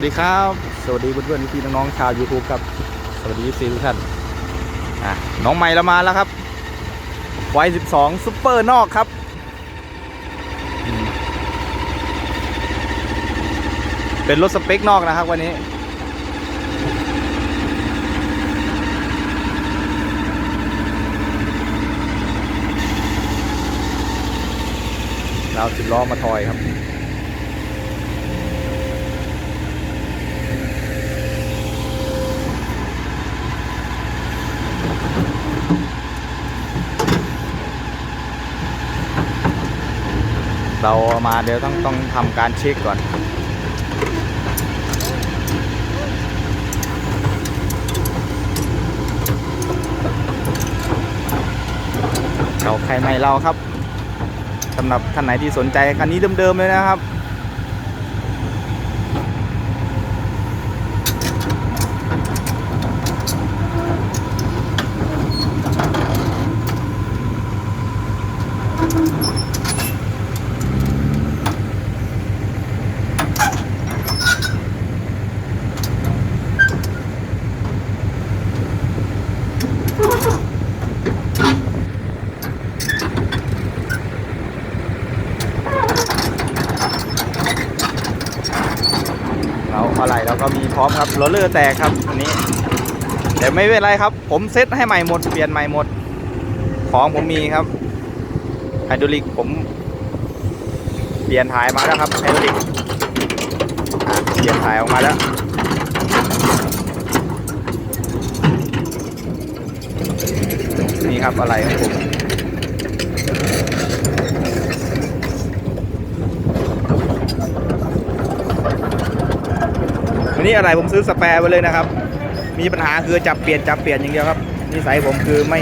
สวัสดีครับ สวัสดีเพื่อนๆพี่น้องๆชาว YouTube ครับ สวัสดีซีทุกท่านอะน้องใหม่เรามาแล้วครับวัย12ซุปเปอร์นอกครับ เป็นรถสเปคนอกนะครับวันนี้ เราสิบล้อมาทอยครับ เรามาเดี๋ยวต้องต้องทำการเช็คก่อน เราใครไม่เราครับสำหรับท่านไหนที่สนใจคันนี้เดิมๆเลยนะครับ เราอะไรเพร้อมครับโรลเลอร์แตกครับอันนี้แต่ไม่เป็นไรครับ ผมเซ็ตให้ใหม่หมดเปลี่ยนใหม่หมด ของผมมีครับไฮดรอลิกผม เปลี่ยนถ่ายมาแล้วครับไฮดรอลิกเปลี่ยนถ่ายออกมาแล้วนี่ครับอะไรของผม นี้อะไรผมซื้อสแปร์ไปเลยนะครับ มีปัญหาคือจับเปลี่ยนจับเปลี่ยนอย่างเดียวครับนิสัยผมคือไม่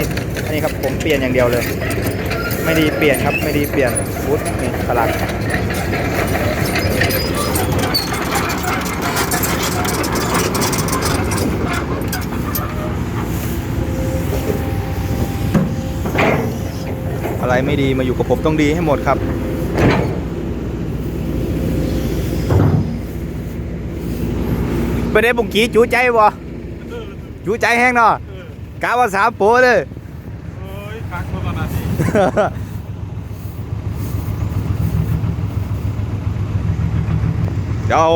นี่ครับผมเปลี่ยนอย่างเดียวเลย ไม่ดีเปลี่ยนครับไม่ดีเปลี่ยนฟุตนี่พลังอะไรไม่ดีมาอยู่กับผมต้องดีให้หมดครับ ไปได้บุงกี้จูใจบ่จูใจแห้งเนาะกาว่าสามโปเลยเอ้ยคักเมื่อตอนนั้นนี่เดี๋ยวเอา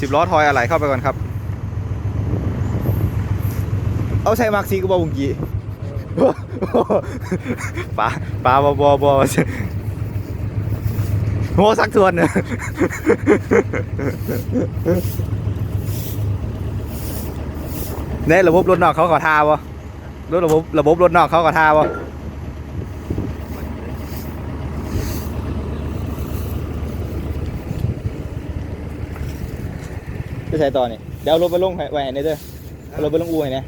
สิบล้อทอยอะไรเข้าไปก่อนครับ เอาใส่มาร์กซีก็บอกบุงกี้ปลาปลาบอบอบอโหสักทวนเนี่ย เนี่ยระบบรถนอกเขาขอทาวะรถระบบระบบรถนอกเขาขอทาวะจะใช้ต่อนี่เดี๋ยวรถไปลงไว้ให้ในเด้อเอารถไปลงอูให้เนี่ย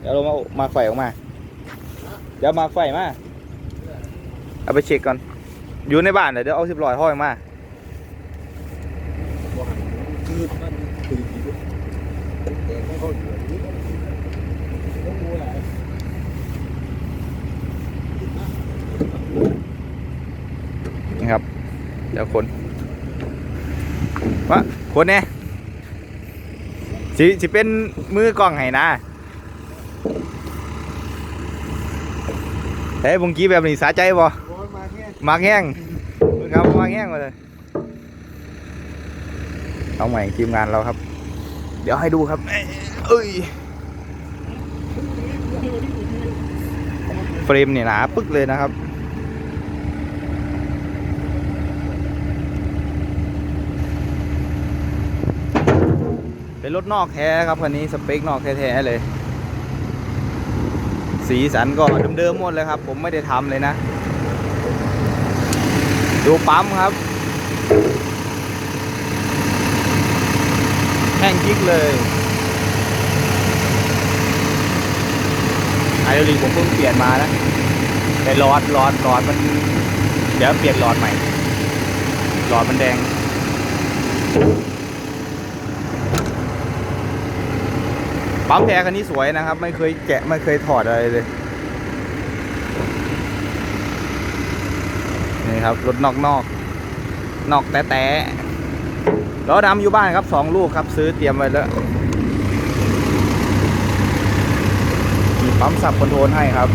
เดี๋ยวเอารถมามาไฟออกมา เดี๋ยวมาไฟมา เอาไปเช็คก่อน อยู่ในบ้านเลยเดี๋ยวเอาสิบลอยห้อยมา คือมันคือแต่ไม่ เขาเหลือนี่ต้องดูอะไรนะครับเดี๋ยวคนวะคนเนี่ยสิสิเป็นมือกล้องให้นะเฮ้ยบงกี้แบบนี้สาใจบ่มากแห้งมึงครับมากแห้งมาเลยเอาใหม่ทีมงานเราครับ เดี๋ยวให้ดูครับ เอ้ย เฟรมเนี่ยหนาปึ๊กเลยนะครับ เป็นรถนอกแท้ครับคันนี้สเปคนอกแท้ๆเลย สีสันก็เดิมๆหมดเลยครับ ผมไม่ได้ทำเลยนะ ดูปั๊มครับ แห้งกิ๊กเลยไอโอลิกผมเพิ่งเปลี่ยนมานะแต่หลอดหลอดหลอดมัน เดี๋ยวเปลี่ยนหลอดใหม่ หลอดมันแดงปั๊มแท้คันนี้สวยนะครับ ไม่เคยแกะไม่เคยถอดอะไรเลยนี่ครับรถนอกนอกนอกแต่แต่ ล้อดำอยู่บ้านครับสองลูกครับ ซื้อเตรียมไว้แล้วมีปั๊มสับคอนโทรลให้ครับ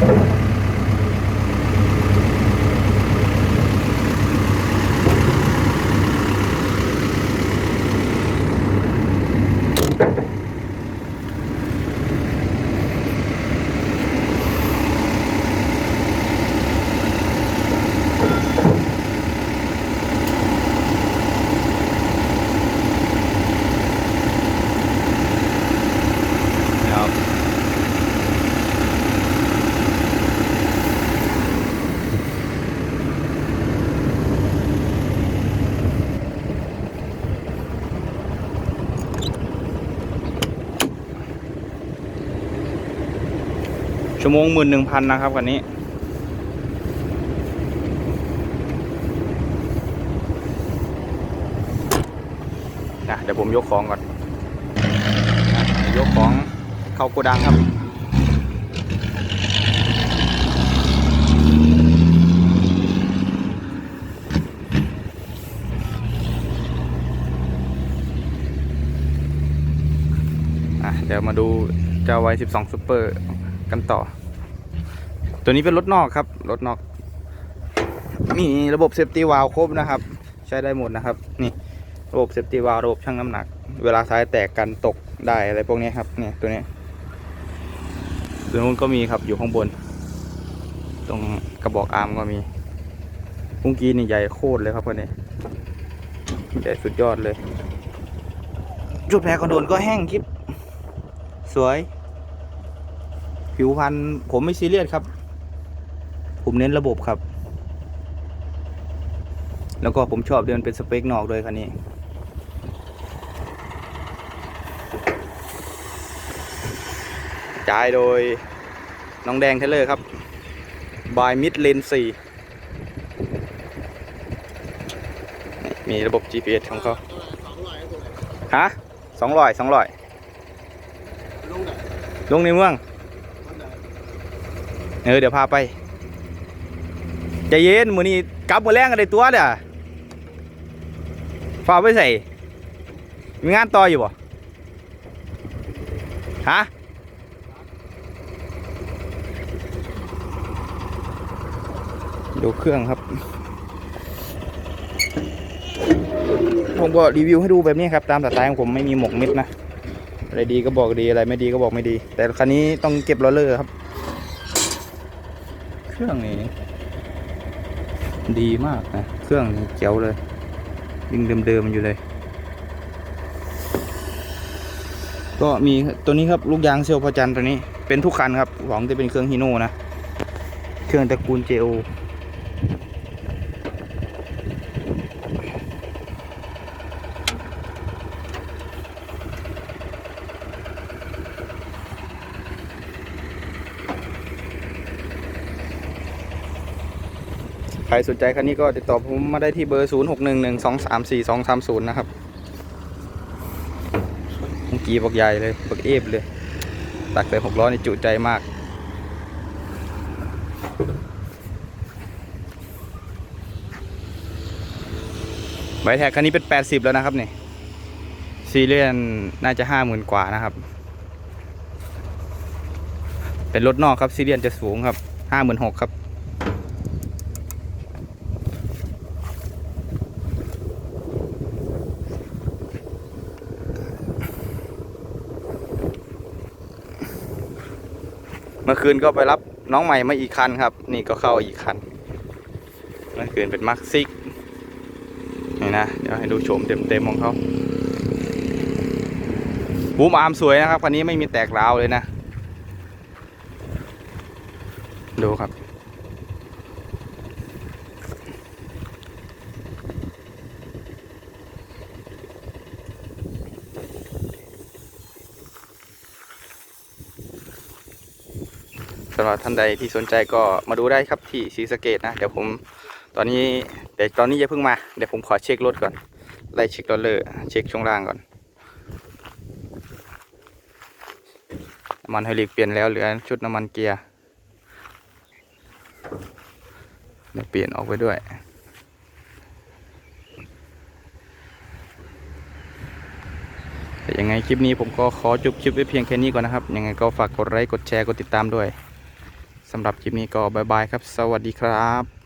ครับ ชั่วโมงหมื่นหนึ่งพันนะครับคันนี้ นะเดี๋ยวผมยกของก่อนยกของเข้าโกดังครับอะเดี๋ยวมาดูเจ้าไว้12 Super กันต่อ ตัวนี้เป็นรถนอกครับ รถนอก มีระบบเซฟตี้วาลครบนะครับ ใช้ได้หมดนะครับ นี่ระบบเซฟตี้วาลระบบชั่งน้ำหนัก เวลาซ้ายแตกกันตกได้อะไรพวกนี้ครับ เนี่ยตัวนี้ตัวนู้นก็มีครับอยู่ข้างบน ตรงกระบอกอาร์มก็มีพุงกี้นี่ใหญ่โคตรเลยครับคนนี้ใหญ่สุดยอดเลย จุดแผลกระโดนก็แห้งคลิป สวย ผิวพันธุ์ผมไม่ซีเรียสครับ ผมเน้นระบบครับ แล้วก็ผมชอบเดินเป็นสเปคนอกด้วยคันนี้จ่ายโดยน้องแดงเทเลอร์ครับบายมิดเลนสี่มีระบบ GPS ของเขาฮะสองร้อยสองร้อยลงไหนลงในเมือง เออเดี๋ยวพาไปใจเย็นมือนี้กลับมาแรงกันได้ตัวเด้อฝาไปใส่ มีงานต่ออยู่บ่ฮะดูเครื่องครับ ผมก็รีวิวให้ดูแบบนี้ครับ ตามสไตล์ของผมไม่มีหมกม็ดนะ อะไรดีก็บอกดีอะไรไม่ดีก็บอกไม่ดี แต่คันนี้ต้องเก็บลอเลอร์ครับ รื่องนี้ ดีมากนะ เครื่องนี้เจ๋วเลยยิ่งเดิมๆอยู่เลย ก็มีตัวนี้ครับลูกยางเซลพจันทร์ตัวนี้เป็นทุกคันครับหวังจะเป็นเครื่องฮีโน่นะ เครื่องตระกูล JO ครสนใจคันนี้ก็ติดต่อผมมาได้ที่เบอร์ 0 6 1 1 2 3 4 2 3 0 นะครับเมื่อกี้บอกใหญ่เลยบอกเอฟเลย ตักแต่หกล้อนี่จุใจมาก ใบแท็กคันนี้เป็น 80 แล้วนะครับนี่ซีเรียนน่าจะ 50,000 กว่านะครับ เป็นรถนอกครับซีเรียนจะสูงครับ 56,000ครับ มื่อคืนก็ไปรับน้องใหม่มาอีกคันครับ นี่ก็เข้าอีกคัน เมื่อคืนเป็นมาร์คซิกนี่นะ เดี๋ยวให้ดูโฉมเต็มๆของเขาบูมอาร์มสวยนะครับคันนี้ไม่มีแตกร้าวเลยนะ ดูครับ สำหรับท่านใดที่สนใจก็มาดูได้ครับที่ศรีสะเกดนะเดี๋ยวผมตอนนี้เดี๋ยวตอนนี้อย่าเพิ่งมาเดี๋ยวผมขอเช็ครถก่อนไล่เช็ครถเลยเช็คช่วงล่างก่อนน้ำมันไฮลิกเปลี่ยนแล้วเหลือชุดน้ำมันเกียร์เดี๋ยวเปลี่ยนออกไปด้วยแต่ยังไงคลิปนี้ผมก็ขอจบคลิปไว้เพียงแค่นี้ก่อนนะครับ ยังไงก็ฝากกดไลค์กดแชร์กดติดตามด้วย สำหรับคลิปนี้ก็บายบายครับ สวัสดีครับ